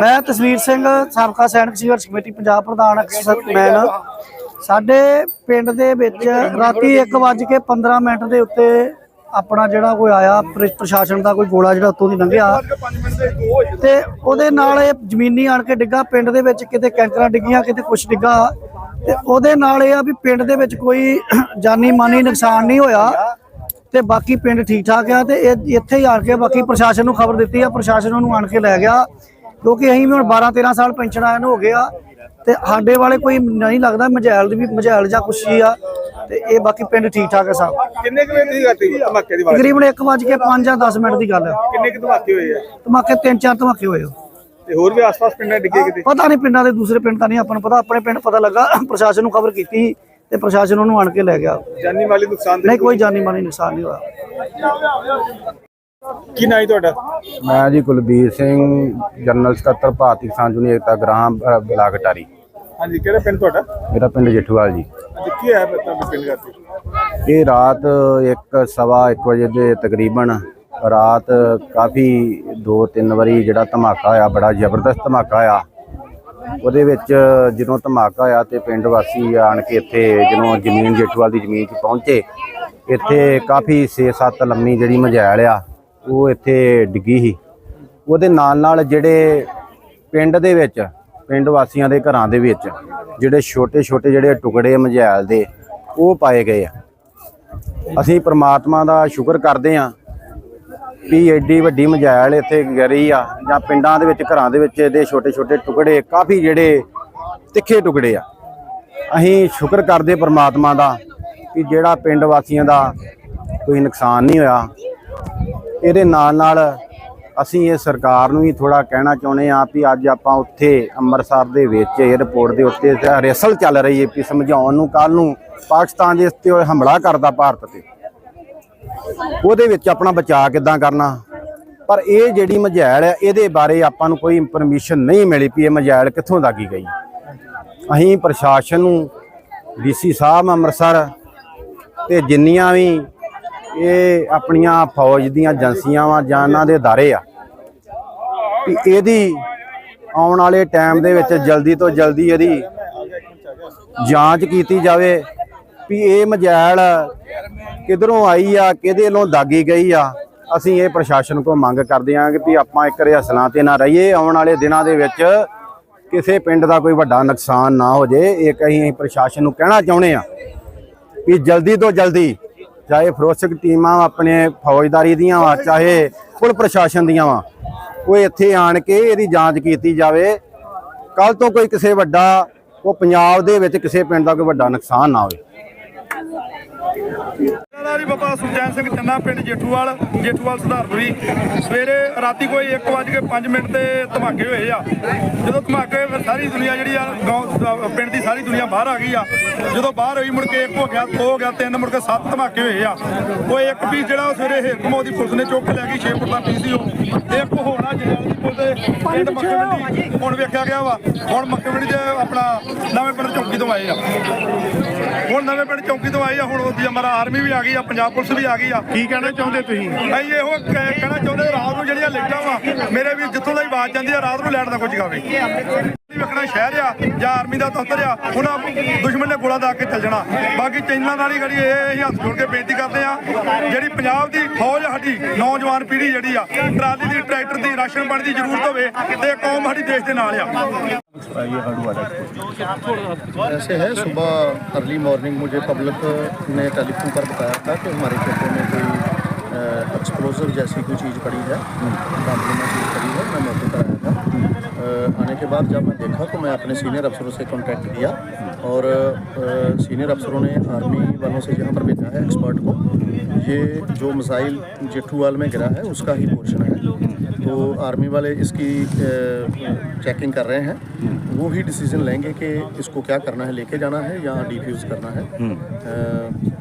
ਮੈਂ ਤਸਵੀਰ ਸਿੰਘ, ਸਾਬਕਾ ਸੈਨਿਕ ਸੰਘਰਸ਼ ਕਮੇਟੀ, ਪੰਜਾਬ ਪ੍ਰਧਾਨ ਮੈਨ। ਸਾਡੇ ਪਿੰਡ ਦੇ ਵਿੱਚ ਰਾਤੀ 1:15 ਮਿੰਟ ਦੇ ਉੱਤੇ ਆਪਣਾ ਜਿਹੜਾ ਕੋਈ ਆਇਆ ਪ੍ਰਸ਼ਾਸਨ ਦਾ ਕੋਈ ਗੋਲਾ ਜਿਹੜਾ ਉੱਤੋਂ ਦੀ ਲੰਘਿਆ। ਤੇ ਉਹਦੇ ਨਾਲ ਇਹ ਜ਼ਮੀਨੀ ਆਣ ਕੇ ਡਿੱਗਾ, ਪਿੰਡ ਦੇ ਵਿੱਚ ਕਿਤੇ ਕੈਂਕਰਾਂ ਡਿੱਗੀਆਂ, ਕਿਤੇ ਕੁਛ ਡਿੱਗਾ। ਤੇ ਉਹਦੇ ਨਾਲ ਇਹ ਆ ਵੀ ਪਿੰਡ ਦੇ ਵਿੱਚ ਕੋਈ ਜਾਨੀ ਮਾਨੀ ਨੁਕਸਾਨ ਨਹੀਂ ਹੋਇਆ। ਤੇ ਬਾਕੀ ਪਿੰਡ ਠੀਕ ਠਾਕ ਆ ਤੇ ਇਹ, ਇੱਥੇ ਹੀ ਆਣ ਕੇ ਬਾਕੀ ਪ੍ਰਸ਼ਾਸਨ ਨੂੰ ਖਬਰ ਦਿੱਤੀ ਆ, ਪ੍ਰਸ਼ਾਸਨ ਉਹਨੂੰ ਆਣ ਕੇ ਲੈ ਗਿਆ। ਕਿਉਂਕਿ ਅਸੀਂ ਵੀ ਹੁਣ 12 13 ਸਾਲ ਪੈਨਸ਼ਨ ਆਏ ਨੂੰ ਹੋ ਗਏ ਆ ਤੇ ਸਾਡੇ ਵਾਲੇ ਕੋਈ ਨਹੀਂ ਲੱਗਦਾ ਮਝੈਲ ਦੀ ਵੀ ਮਝੈਲ ਜਾਂ ਕੁਛ ਹੀ ਆ ਤੇ ਇਹ ਬਾਕੀ ਪਿੰਡ ਠੀਕ ਠਾਕ ਆ ਸਭ। ਕਿੰਨੇ ਕੁ ਵਜੇ ਦੀ ਘਟੀ ਧਮਾਕੇ ਦੀ ਆਵਾਜ਼? ਤਕਰੀਬਨ 1:05 ਜਾਂ 10 ਮਿੰਟ ਦੀ ਗੱਲ ਹੈ ਕਿੰਨੇ ਕੁ ਧਮਾਕੇ ਹੋਏ ਆ? ਧਮਾਕੇ ਤਿੰਨ ਚਾਰ ਧਮਾਕੇ ਹੋਏ ਆ। ਤੇ ਹੋਰ ਵੀ ਆਸ-ਪਾਸ ਪਿੰਡਾਂ ਡਿੱਗੇ ਕਿਤੇ? ਪਤਾ ਨਹੀਂ ਪਿੰਡਾਂ ਦੇ ਦੂਸਰੇ ਪਿੰਡ ਤਾਂ ਨਹੀਂ ਆਪਾਂ ਨੂੰ ਪਤਾ ਆਪਣੇ ਪਿੰਡ ਪਤਾ ਲੱਗਾ ਪ੍ਰਸ਼ਾਸਨ ਨੂੰ ਖਬਰ ਕੀਤੀ ਤੇ ਪ੍ਰਸ਼ਾਸਨ ਉਹਨੂੰ ਆਣ ਕੇ ਲੈ ਗਿਆ। ਜਾਨੀ ਮਾਲੀ ਨੁਕਸਾਨ ਨਹੀਂ ਕੋਈ ਜਾਨੀ ਮਾਨੀ ਨੁਕਸਾਨ ਨਹੀਂ ਹੋਇਆ। ਕੀ ਨਾਂ ਹੈ ਤੁਹਾਡਾ? ਮੈਂ ਜੀ ਕੁਲਬੀਰ ਸਿੰਘ ਜਨਰਲ ਸਕੱਤਰ ਭਾਰਤੀ ਕਿਸਾਨ ਯੂਨੀਅਨ ਏਕਤਾ ਗ੍ਰਾਮ ਅ, ਬਲਾਕ ਅਟਾਰੀ। ਹਾਂਜੀ ਕਿਹੜਾ ਪਿੰਡ ਤੁਹਾਡਾ? ਮੇਰਾ ਪਿੰਡ ਜੇਠੂਵਾਲ ਜੀ। ਅੱਜ ਕੀ ਹੈ ਤੁਹਾਡੇ ਪਿੰਡ ਘਾਟੀ ਇਹ ਰਾਤ 1 ਸਵਾ 1 ਵਜੇ ਦੇ ਤਕਰੀਬਨ ਰਾਤ ਕਾਫੀ 2-3 ਵਾਰੀ ਜਿਹੜਾ ਧਮਾਕਾ ਹੋਇਆ ਬੜਾ ਜ਼ਬਰਦਸਤ ਧਮਾਕਾ ਹੋਇਆ। ਉਹਦੇ ਵਿੱਚ ਜਦੋਂ ਧਮਾਕਾ ਹੋਇਆ ਤੇ ਪਿੰਡ ਵਾਸੀ ਆਣ ਕੇ ਇੱਥੇ ਜਦੋਂ ਜ਼ਮੀਨ ਜੇਠੂਵਾਲ ਦੀ ਜ਼ਮੀਨ 'ਚ ਪਹੁੰਚੇ ਇੱਥੇ ਕਾਫੀ 6-7 ਲੰਮੀ ਜਿਹੜੀ ਮਝੈਲ ਆ ਉਹ ਇੱਥੇ ਡਿੱਗੀ ਸੀ। ਉਹਦੇ ਨਾਲ ਨਾਲ ਜਿਹੜੇ ਪਿੰਡ ਦੇ ਵਿੱਚ, ਪਿੰਡ ਵਾਸੀਆਂ ਦੇ ਘਰਾਂ ਦੇ ਵਿੱਚ ਜਿਹੜੇ ਛੋਟੇ-ਛੋਟੇ ਜਿਹੜੇ ਟੁਕੜੇ ਮਝੈਲ ਦੇ, ਉਹ ਪਾਏ ਗਏ ਆ। ਅਸੀਂ ਪ੍ਰਮਾਤਮਾ ਦਾ ਸ਼ੁਕਰ ਕਰਦੇ ਹਾਂ ਵੀ ਐਡੀ ਵੱਡੀ ਮਝੈਲ ਇੱਥੇ ਗਰੀ ਆ ਜਾਂ ਪਿੰਡਾਂ ਦੇ ਵਿੱਚ, ਘਰਾਂ ਦੇ ਵਿੱਚ ਇਹਦੇ ਛੋਟੇ-ਛੋਟੇ ਟੁਕੜੇ, ਕਾਫੀ ਜਿਹੜੇ ਤਿੱਖੇ ਟੁਕੜੇ ਆ। ਅਸੀਂ ਸ਼ੁਕਰ ਕਰਦੇ ਪ੍ਰਮਾਤਮਾ ਦਾ ਕਿ ਜਿਹੜਾ ਪਿੰਡ ਵਾਸੀਆਂ ਦਾ ਕੋਈ ਨੁਕਸਾਨ ਨਹੀਂ ਹੋਇਆ। ਇਹਦੇ ਨਾਲ ਨਾਲ ਅਸੀਂ ਇਹ ਸਰਕਾਰ ਨੂੰ ਵੀ ਥੋੜਾ ਕਹਿਣਾ ਚਾਹੁੰਦੇ ਆ ਵੀ ਅੱਜ ਆਪਾਂ ਉੱਥੇ ਅੰਮ੍ਰਿਤਸਰ ਦੇ ਵਿੱਚ 에ਅਰਪੋਰਟ ਦੇ ਉੱਤੇ ਰੈਸਲ ਚੱਲ ਰਹੀ ਹੈ ਵੀ ਸਮਝਾਉਣ ਨੂੰ ਕੱਲ ਨੂੰ ਪਾਕਿਸਤਾਨ ਦੇ ਉੱਤੇ ਹਮਲਾ ਕਰਦਾ ਭਾਰਤ ਤੇ। ਉਹਦੇ ਵਿੱਚ ਆਪਣਾ ਬਚਾਅ ਕਿੱਦਾਂ ਕਰਨਾ? ਪਰ ਇਹ ਜਿਹੜੀ ਮਝੈਲ ਹੈ, ਇਹਦੇ ਬਾਰੇ ਆਪਾਂ ਨੂੰ ਕੋਈ ਇਨਫੋਰਮੇਸ਼ਨ ਨਹੀਂ ਮਿਲੀ ਵੀ ਇਹ ਮਝੈਲ ਕਿੱਥੋਂ ਦਾ ਕੀ ਗਈ। ਅਸੀਂ ਪ੍ਰਸ਼ਾਸਨ ਨੂੰ ਡੀਸੀ ਸਾਹਿਬ ਅੰਮ੍ਰਿਤਸਰ ਤੇ ਜਿੰਨੀਆਂ ਵੀ ਇਹ ਆਪਣੀਆਂ ਫੌਜ ਦੀਆਂ ਏਜੰਸੀਆਂ ਵਾ ਜਾਂ ਇਹਨਾਂ ਦੇ ਅਦਾਰੇ ਆ। ਵੀ ਇਹਦੀ ਆਉਣ ਵਾਲੇ ਟਾਈਮ ਦੇ ਵਿੱਚ ਜਲਦੀ ਤੋਂ ਜਲਦੀ ਇਹਦੀ ਜਾਂਚ ਕੀਤੀ ਜਾਵੇ ਵੀ ਇਹ ਮਜੈਲ ਕਿਧਰੋਂ ਆਈ ਆ, ਕਿਹਦੇ ਵੱਲੋਂ ਦਾਗੀ ਗਈ ਆ। ਅਸੀਂ ਇਹ ਪ੍ਰਸ਼ਾਸਨ ਕੋ ਮੰਗ ਕਰਦੇ ਹਾਂ ਕਿ ਵੀ ਆਪਾਂ ਇੱਕ ਰਿਹਸਲਾਂ ਤੇ ਨਾ ਰਹੀਏ। ਆਉਣ ਵਾਲੇ ਦਿਨਾਂ ਦੇ ਵਿੱਚ ਕਿਸੇ ਪਿੰਡ ਦਾ ਕੋਈ ਵੱਡਾ ਨੁਕਸਾਨ ਨਾ ਹੋ ਜੇ। ਇਹ ਅਸੀਂ ਪ੍ਰਸ਼ਾਸਨ ਨੂੰ ਕਹਿਣਾ ਚਾਹੁੰਦੇ ਆ ਵੀ ਜਲਦੀ ਤੋਂ ਜਲਦੀ ਚਾਹੇ ਫਰੋਸਕ ਟੀਮਾਂ ਆਪਣੇ ਫੌਜਦਾਰੀ ਦੀਆਂ ਵਾ, ਚਾਹੇ ਪੁਲ ਪ੍ਰਸ਼ਾਸਨ ਦੀਆਂ ਵਾ, ਉਹ ਇੱਥੇ ਆਣ ਕੇ ਇਹਦੀ ਜਾਂਚ ਕੀਤੀ ਜਾਵੇ। ਕੱਲ ਤੋਂ ਕੋਈ ਕਿਸੇ ਵੱਡਾ, ਉਹ ਪੰਜਾਬ ਦੇ ਵਿੱਚ ਕਿਸੇ ਪਿੰਡ ਦਾ ਕੋਈ ਵੱਡਾ ਨੁਕਸਾਨ ਨਾ ਹੋਵੇ। ਜੀ ਬਾਬਾ ਸੁਖਜੈਨ ਸਿੰਘ ਚੰਨਾ ਪਿੰਡ ਜੇਠੂਵਾਲ ਜੇਠੂਵਾਲ ਸੁਧਾਰਪੁਰੀ। ਸਵੇਰੇ ਰਾਤੀ ਕੋਈ 1:05 ਮਿੰਟ ਤੇ ਧਮਾਕੇ ਹੋਏ ਆ। ਜਦੋਂ ਧਮਾਕੇ ਫਿਰ ਸਾਰੀ ਦੁਨੀਆ ਜਿਹੜੀ ਆ ਪਿੰਡ ਦੀ ਸਾਰੀ ਦੁਨੀਆ ਬਾਹਰ ਆ ਗਈ ਆ। ਜਦੋਂ ਬਾਹਰ ਹੋਈ ਮੁੜ ਕੇ ਇੱਕ ਹੋ ਗਿਆ ਦੋ ਹੋ ਗਿਆ ਤਿੰਨ ਮੁੜ ਕੇ ਸੱਤ ਧਮਾਕੇ ਹੋਏ ਆ। ਉਹ ਇੱਕ ਵੀ ਜਿਹੜਾ ਉਹ ਸਵੇਰੇ ਹੇਕਮੋ ਦੀ ਪੁਲਿਸ ਨੇ ਚੁੱਕ ਲੈ ਗਈ 6 ਫੁੱਟ ਦਾ ਪੀਸ ਸੀ ਉਹ। ਤੇ ਇੱਕ ਹੋਣਾ ਜਲੈਲ ਦੀ ਪੁਲਿਸ ਦੇ ਪਿੰਡ ਹੁਣ ਵੇਖਿਆ ਗਿਆ ਵਾ ਹੁਣ ਮੱਕੇਵੰਡੀ ਦੇ ਆਪਣਾ ਨਵੇਂ ਪਿੰਡ ਚੌਂਕੀ ਤੋਂ ਆਏ ਆ। ਹੁਣ ਨਵੇਂ ਪਿੰਡ ਚੌਂਕੀ ਤੋਂ ਆਏ ਆ ਹੁਣ ਉਹਦੀ ਹਮਾਰਾ ਆਰਮੀ ਵੀ ਆ ਗਈ ਆ ਪੰਜਾਬ ਪੁਲਿਸ ਵੀ ਆ ਗਈ ਆ। ਕੀ ਕਹਿਣਾ ਚਾਹੁੰਦੇ ਤੁਸੀਂ? ਅਸੀਂ ਇਹੋ ਕਹਿ- ਕਹਿਣਾ ਚਾਹੁੰਦੇ ਰਾਤ ਨੂੰ ਜਿਹੜੀਆਂ ਲਾਈਟਾਂ ਵਾ ਮੇਰੇ ਵੀ ਜਿੱਥੋਂ ਦਾ ਹੀ ਆਵਾਜ਼ ਜਾਂਦੀ ਆ ਰਾਤ ਨੂੰ ਲਾਈਟ ਦਾ ਕੁਝ ਜਗਾਵੇ ਵੇਖਣਾ ਸ਼ਹਿਰ ਆ ਜਾਂ ਆਰਮੀ ਦਾ ਦਫ਼ਤਰ ਆ ਉਹਨਾਂ ਦੁਸ਼ਮਣ ਨੇ ਗੋਲਾ ਦਾਗ ਕੇ ਚੱਲ ਜਾਣਾ। ਬਾਕੀ ਚੈਨਲਾਂ ਨਾਲ ਹੀ ਗੜੀ ਇਹ ਅਸੀਂ ਹੱਥ ਜੋੜ ਕੇ ਬੇਨਤੀ ਕਰਦੇ ਆ ਜਿਹੜੀ ਪੰਜਾਬ ਦੀ ਫੌਜ ਸਾਡੀ ਨੌਜਵਾਨ ਪੀੜ੍ਹੀ ਜਿਹੜੀ ਆ ਟਰਾਲੀ ਦੀ ਟਰੈਕਟਰ ਦੀ ਰਾਸ਼ਨ ਪਾਣੀ ਦੀ ਜ਼ਰੂਰਤ ਹੋਵੇ ਤੇ ਕੌਮ ਸਾਡੀ ਦੇਸ਼ ਦੇ ਨਾਲ ਆ। ایسے ہے صبح ارلی مارننگ مجھے پبلک نے ٹیلی فون پر بتایا تھا کہ ہمارے کھیتوں میں کوئی ایکسپلوزر جیسی کوئی چیز پڑی ہے۔ چیز پڑی ہے میں موقع پر آنے کے بعد جب میں دیکھا تو میں اپنے سینئر افسروں سے کانٹیکٹ کیا اور سینئر افسروں نے آرمی والوں سے یہاں پر بھیجا ہے ایکسپرٹ کو یہ جو مسائل جٹھوال میں گرا ہے اس کا ہی پورشن ہے۔ تو آرمی والے اس کی چیکنگ کر رہے ہیں۔ وہ ہی ڈیسیزن لیں گے کہ اس کو کیا کرنا ہے لے کے جانا ہے یا ڈیفیوز کرنا ہے۔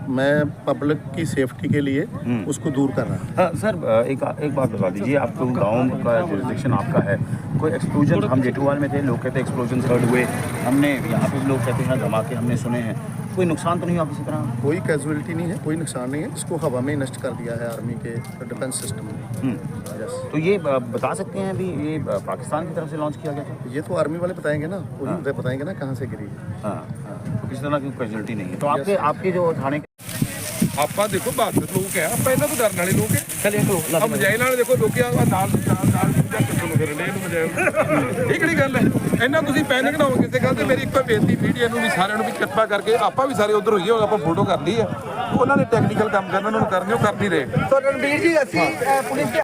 میں پبلک کی سیفٹی کے لیے اس کو دور کر رہا ہوں۔ ہاں، سر ایک بات بتا دیجیے آپ کو گاؤں کا جوریزڈکشن آپ کا ہے۔ کوئی ایکسپلوژن ہم جیٹوال میں تھے لوگ کہتے ہیں ایکسپلوژن ہرڈ ہوئے۔ ہم نے یہاں پہ لوگ کہتے ہیں دھماکے ہم نے سنے ہیں۔ کوئی نقصان تو نہیں ہوا کسی طرح؟ کوئی کیجویلٹی نہیں ہے کوئی نقصان نہیں ہے۔ اس کو ہوا میں نشٹ کر دیا ہے آرمی کے ڈیفینس سسٹم نے تو یہ بتا سکتے ہیں ابھی یہ پاکستان کی طرف سے لانچ کیا گیا تھا؟ یہ تو آرمی والے بتائیں گے نا۔ وہی ہاں۔ بتائیں گے نا کہاں سے گری۔ ہاں۔, ہاں۔ کسی طرح کی کیجویلٹی نہیں ہے۔ تو آپ کے آپ کے جو تھانے ਆਪਾਂ ਦੇਖੋ ਬਹਾਦਰ ਲੋਕ ਆ ਆਪਾਂ ਇਹਨਾਂ ਤੋਂ ਡਰਨ ਵਾਲੇ ਲੋਕ ਆ ਆ ਮਜਾਇਲ ਵਾਲੇ ਦੇਖੋ ਲੋਕੀ ਆ ਨਾਲ ਨਾਲ ਨਾਲ ਦੂਜਾ ਕਿੱਥੋਂ ਨੂੰ ਫਿਰਨ ਇਹਨੂੰ ਮਜਾਇਲ ਇਹ ਕਿਹੜੀ ਗੱਲ ਹੈ? ਇਹਨਾਂ ਤੁਸੀਂ ਪੈਨਿਕ ਨਾ ਹੋ ਕਿਸੇ ਗੱਲ ਤੇ ਮੇਰੀ ਇੱਕੋ ਬੇਨਤੀ ਮੀਡੀਆ ਨੂੰ ਵੀ ਸਾਰਿਆਂ ਨੂੰ ਵੀ ਕਿਰਪਾ ਕਰਕੇ ਆਪਾਂ ਵੀ ਸਾਰੇ ਉਧਰ ਹੋਈਏ ਆਪਾਂ ਫੋਟੋ ਕਰ ਲਈ ਆ ਉਹਨਾਂ ਨੇ ਟੈਕਨੀਕਲ ਕੰਮ ਕਰਨਾ ਉਹਨਾਂ ਨੂੰ ਕਰਨੇ ਉਹ ਕਰ ਨਹੀਂ ਰਹੇ। ਸੋ ਰਣਬੀਰ ਜੀ ਅਸੀਂ ਪੁਲਿਸ ਦੇ